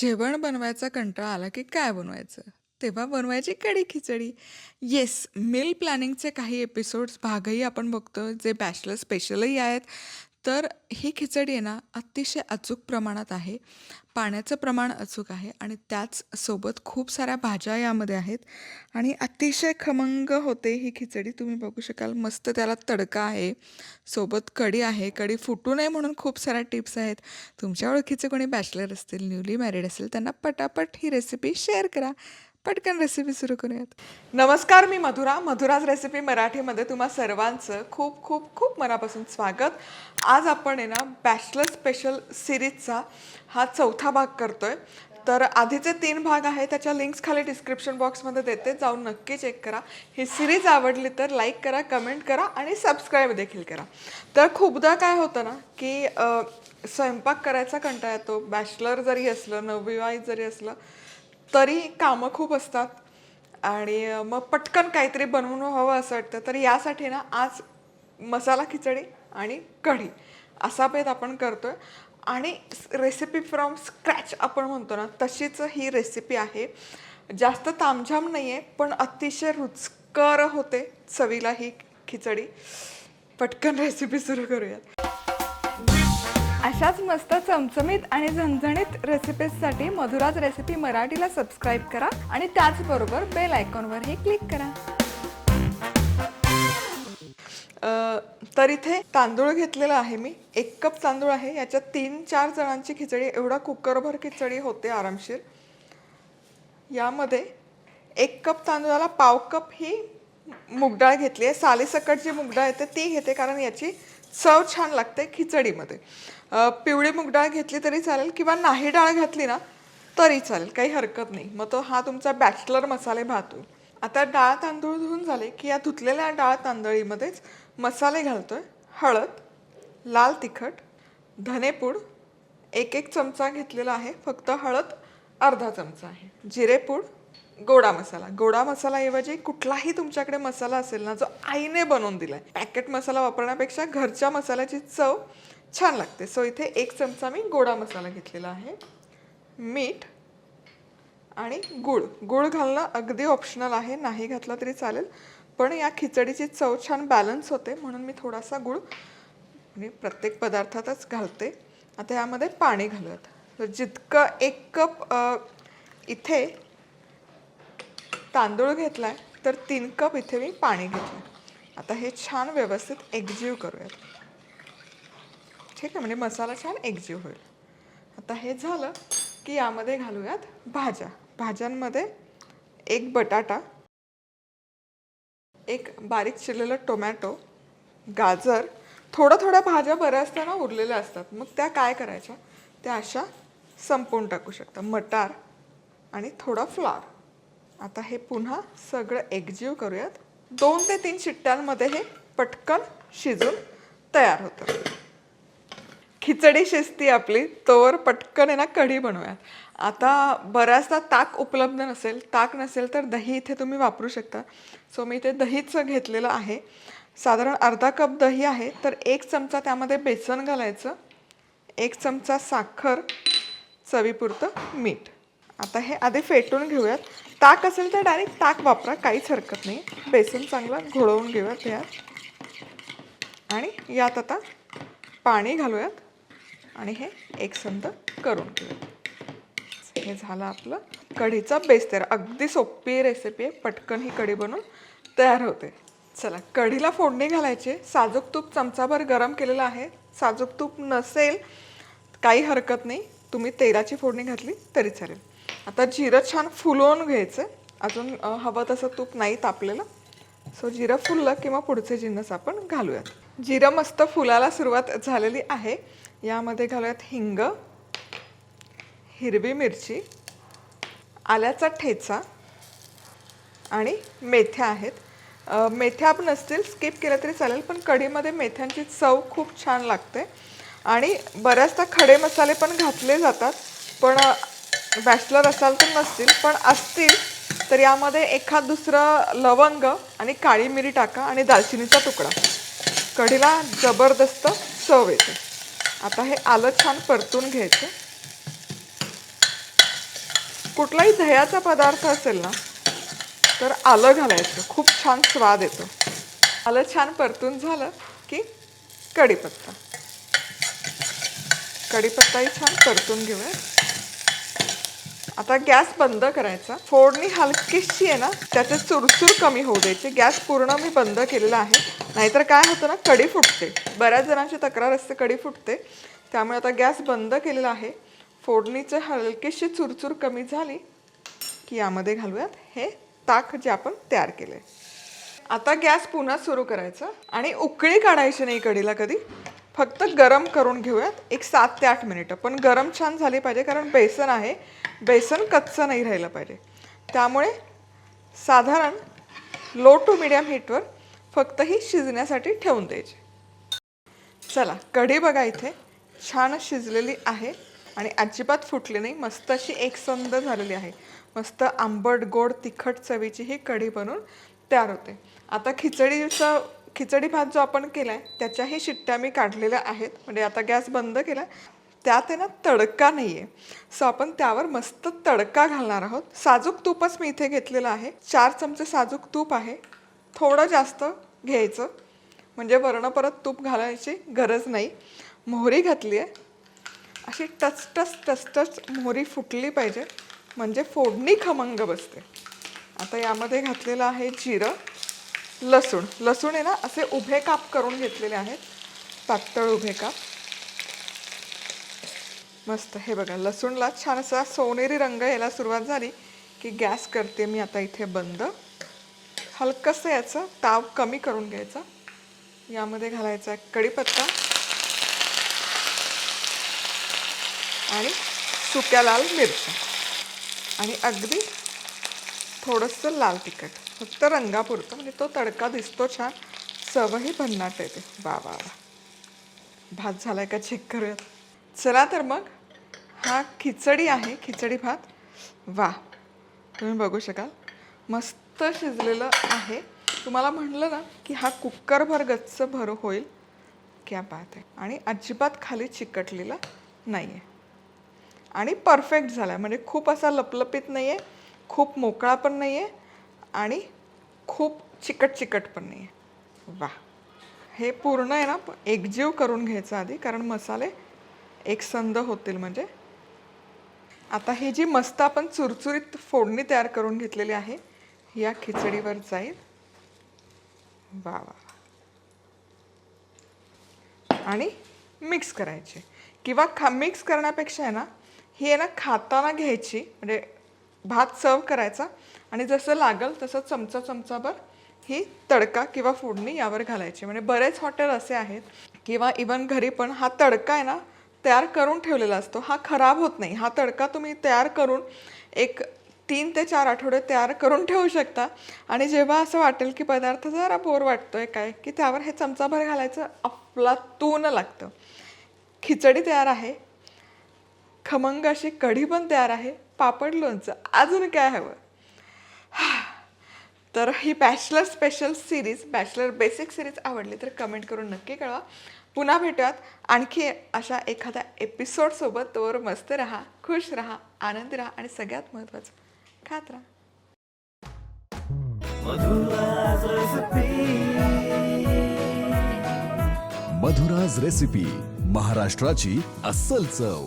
जेवण बनवायचा कंटाळा आला की काय बनवायचं? तेव्हा बनवायची कढी खिचडी. येस, मील प्लॅनिंगचे काही एपिसोड्स भागही आपण बघतो जे बॅचलर स्पेशलही आहेत. तर ही खिचडी आहे ना, अतिशय अचूक प्रमाणात आहे. पाण्याचं प्रमाण अचूक आहे आणि त्याच सोबत खूप साऱ्या भाज्या यामध्ये आहेत आणि अतिशय खमंग होते ही खिचडी. तुम्ही बघू शकाल मस्त त्याला तडका आहे. सोबत कढी आहे. कढी फुटू नये म्हणून खूप साऱ्या टिप्स आहेत. तुमच्या ओळखीचे कोणी बॅचलर असतील, न्यूली मॅरिड असेल, त्यांना पटापट ही रेसिपी शेअर करा. पटकन रेसिपी सुरू करूयात. नमस्कार, मी मधुरा. मधुराज रेसिपी मराठीमध्ये तुम्हा सर्वांचं खूप खूप खूप मनापासून स्वागत. आज आपण आहे ना, बॅचलर स्पेशल सिरीजचा हा चौथा भाग करतोय. तर आधीचे तीन भाग आहेत त्याच्या लिंक्स खाली डिस्क्रिप्शन बॉक्समध्ये देते. जाऊन नक्की चेक करा. ही सिरीज आवडली तर लाईक करा, कमेंट करा आणि सबस्क्राईब देखील करा. तर खूपदा काय होतं ना, की स्वयंपाक करायचा कंटाळा येतो. बॅचलर जरी असलं, नवविवाहित जरी असलं, तरी कामं खूप असतात आणि मग पटकन काहीतरी बनवून हवं असं वाटतं. तर यासाठी ना आज मसाला खिचडी आणि कढी असा भेद आपण करतो आहे आणि रेसिपी फ्रॉम स्क्रॅच आपण म्हणतो ना तशीच ही रेसिपी आहे. जास्त तामझाम नाही आहे पण अतिशय रुचकर होते चवीला ही खिचडी. पटकन रेसिपी सुरू करूयात. अशाच मस्त चमचमीत आणि झणझणीत रेसिपीजसाठी मधुराज रेसिपी मराठीला सबस्क्राईब करा आणि त्याचबरोबर बेल आयकॉनवरही क्लिक करा. अ, तर इथे तांदूळ घेतलेला आहे मी. एक कप तांदूळ आहे. याच्यात तीन चार जणांची खिचडी एवढा कुकरभर खिचडी होते आरामशीर. यामध्ये एक कप तांदूळाला पाव कप ही मुगडाळ घेतली आहे. सालीसकट जी मुगडाळ येते ती घेते कारण याची चव छान लागते खिचडीमध्ये. पिवळी पिवळी मूगडाळ घेतली तरी चालेल किंवा नाही डाळ घातली ना तरी चालेल काही हरकत नाही. मग तो हा तुमचा बॅचलर मसाले भात. होईल आता डाळ तांदूळ धुवून झाले की या धुतलेल्या डाळ तांदळीमध्येच मसाले घालतोय. हळद लाल तिखट धनेपूड एक एक चमचा घेतलेला आहे. फक्त हळद अर्धा चमचा आहे. जिरेपूड गोडा मसाला. गोडा मसालाऐवजी कुठलाही तुमच्याकडे मसाला असेल ना जो आईने बनवून दिलाय. पॅकेट मसाला वापरण्यापेक्षा घरच्या मसाल्याची चव छान लागते. सो इथे एक चमचा मी गोडा मसाला घेतलेला आहे. मीठ आणि गूळ. गूळ घालणं अगदी ऑप्शनल आहे. नाही घातला तरी चालेल. पण या खिचडीची चव छान बॅलन्स होते. म्हणून मी थोडासा गूळ म्हणजे प्रत्येक पदार्थातच घालते. आता यामध्ये पाणी घालूयात. तर जितकं एक कप इथे तांदूळ घेतला आहे तर तीन कप इथे मी पाणी घेतलं आता हे छान व्यवस्थित एकजीव करूयात. ठीक आहे म्हणजे मसाला छान एकजीव होईल. आता हे झालं की यामध्ये घालूयात भाज्या. भाज्यांमध्ये एक बटाटा एक बारीक चिरलेलं टोमॅटो गाजर थोड्या थोड्या भाज्या बऱ्याचदा ना उरलेल्या असतात. मग त्या काय करायच्या? त्या अशा संपवून टाकू शकता. मटार आणि थोडा फ्लॉर. आता हे पुन्हा सगळं एकजीव करूयात. दोन ते तीन शिट्ट्यांमध्ये हे पटकन शिजून तयार होतं. खिचडी शिजती आपली तोवर पटकन आहे ना कढी बनवूयात. आता बऱ्याचदा ताक उपलब्ध नसेल ताक नसेल तर दही इथे तुम्ही वापरू शकता. सो मी इथे दहीच घेतलेलं आहे. साधारण अर्धा कप दही आहे तर एक चमचा त्यामध्ये बेसन घालायचं एक चमचा साखर चवीपुरतं मीठ. आता हे आधी फेटून घेऊयात. ताक असेल तर डायरेक्ट ताक वापरा काहीच हरकत नाही. बेसन चांगलं घोळवून घेऊयात यात आणि यात आता पाणी घालूयात. आणि हे एकसंध करून घेऊयात. हे झालं आपलं कढीचा बेस तयार. अगदी सोपी रेसिपी आहे. पटकन ही कढी बनवून तयार होते. चला कढीला फोडणी घालायची साजूक तूप चमचाभर गरम केलेलं आहे. साजूक तूप नसेल काही हरकत नाही. तुम्ही तेलाची फोडणी घातली तरी चालेल. आता जिरं छान फुलवून घ्यायचं. अजून हवं तसं तूप नाही तापलेलं. सो जिरं फुललं किंवा पुढचे जिन्नस आपण घालूयात. जिरं मस्त फुलाला सुरुवात झालेली आहे. यामध्ये घालूयात हिंग हिरवी मिरची आल्याचा ठेचा आणि मेथ्या आहेत. मेथ्या आपण नसतील स्किप केल्या तरी चालेल पण कढीमध्ये मेथ्यांची चव खूप छान लागते. आणि बऱ्याचदा खडे मसाले पण घातले जातात. पण बॅचलर असाल तर नसतील पण असतील तर यामध्ये एखाद दुसरं लवंग आणि काळी मिरी टाका आणि दालचिनीचा तुकडा. कढीला जबरदस्त चव येते. आता हे आलं छान परतून घ्यायचं. कुठलाही दह्याचा पदार्थ असेल ना तर आलं घालायचं. खूप छान स्वाद येतो. आलं छान परतून झालं की कढीपत्ता कढीपत्ताही छान परतून घेऊया आता गॅस बंद करायचा. फोडणी हलकीशी आहे ना त्याचे चुरचूर कमी होऊ द्यायची. गॅस पूर्ण मी बंद केलेला आहे. नाहीतर काय होतं ना कढी फुटते. बऱ्याच जणांची तक्रार असते कढी फुटते. त्यामुळे आता गॅस बंद केलेला आहे. फोडणीचं हलकीशी चुरचूर कमी झाली की यामध्ये घालूयात. हे ताक जे आपण तयार केले आता गॅस पुन्हा सुरू करायचा. आणि उकळी काढायची नाही कढीला कधी. फक्त गरम करून घेऊयात. एक सात ते आठ मिनिटं. पण गरम छान झाली पाहिजे कारण बेसन आहे. बेसन कच्चं नाही राहिलं पाहिजे. त्यामुळे साधारण लो टू मिडियम हीटवर फक्त ही शिजण्यासाठी ठेवून द्यायची. चला कढी बघा इथे. छान शिजलेली आहे आणि अजिबात फुटली नाही. मस्त अशी एकसंद झालेली आहे. मस्त आंबट गोड तिखट चवीची ही कढी बनून तयार होते. आता खिचडीचं खिचडी भात जो आपण केला आहे त्याच्याही शिट्ट्या मी काढलेल्या आहेत. म्हणजे आता गॅस बंद केला त्यात आहे ना तडका नाही आहे सो आपण त्यावर मस्त तडका घालणार आहोत. साजूक तूपच मी इथे घेतलेलं आहे. चार चमचे साजूक तूप आहे. थोडं जास्त घ्यायचं. म्हणजे वर्ण परत तूप घालायची गरज नाही. मोहरी घातली आहे अशी टच टच टच टच मोहरी फुटली पाहिजे. म्हणजे फोडणी खमंग बसते. आता यामध्ये घातलेलं आहे जिरं. लसूण. लसूण आहे ना असे उभे काप करून घेतलेले आहेत. पातळ उभे काप. मस्त. हे बघा लसूणला छान असा सोनेरी रंग यायला सुरुवात झाली की गॅस करते मी आता इथे बंद. हलकंसं याचं ताव कमी करून घ्यायचा. यामध्ये घालायचा कडीपत्ता कढीपत्ता. आणि सुक्या लाल मिरच्या. आणि अगदी थोडंसं लाल तिखट. फक्त रंगापुरतं म्हणजे तो तडका दिसतो छान. चवही भन्नाट येते. वा वा वा. भात झालाय का चेक करूयात. चला तर मग. हा खिचडी आहे खिचडी भात. वा. तुम्ही बघू शकाल. मस्त शिजलेलं आहे. तुम्हाला म्हणलं ना की हा कुकरभर गच्च भर होईल. क्या बात आहे. आणि अजिबात खाली चिकटलेला नाही आहे आणि परफेक्ट झाला आहे म्हणजे खूप असा लपलपीत नाही आहे खूप मोकळा पण नाही आहे आणि खूप चिकट चिकट पण नाही आहे वा हे पूर्ण आहे ना एकजीव करून घ्यायचं आधी कारण मसाले एकसंध होतील म्हणजे. आता ही जी मस्त आपण चुरचुरीत फोडणी तयार करून घेतलेली आहे या खिचडीवर जाईल. वा वा आणि मिक्स करायची. किंवा खा मिक्स करण्यापेक्षा आहे ना ही आहे ना खाताना घ्यायची म्हणजे भात सर्व करायचा आणि जसं लागल तसं चमचा चमचाभर ही तडका किंवा फोडणी यावर घालायची. म्हणजे बरेच हॉटेल असे आहेत किंवा इवन घरी पण हा तडका आहे ना तयार करून ठेवलेला असतो. हा खराब होत नाही. हा तडका तुम्ही तयार करून एक तीन ते चार आठवडे तयार करून ठेवू शकता. आणि जेव्हा असं वाटेल की पदार्थ जरा बोर वाटतोय काय की त्यावर हे चमचाभर घालायचं अफलातून लागतं. खिचडी तयार आहे. खमंग अशी कढी पण तयार आहे. पापड लोणचं. अजून काय हवं? तर ही bachelor special series bachelor basic series आवडली तर कमेंट करून नक्की कळवा. पुन्हा भेटूयात. आणखी अशा एखाद्या एपिसोडसोबत तोवर मस्त राहा खुश राहा आनंदी राहा आणि सगळ्यात महत्त्वाचं खात राहा. मधुराज रेसिपी महाराष्ट्राची अस्सल चव.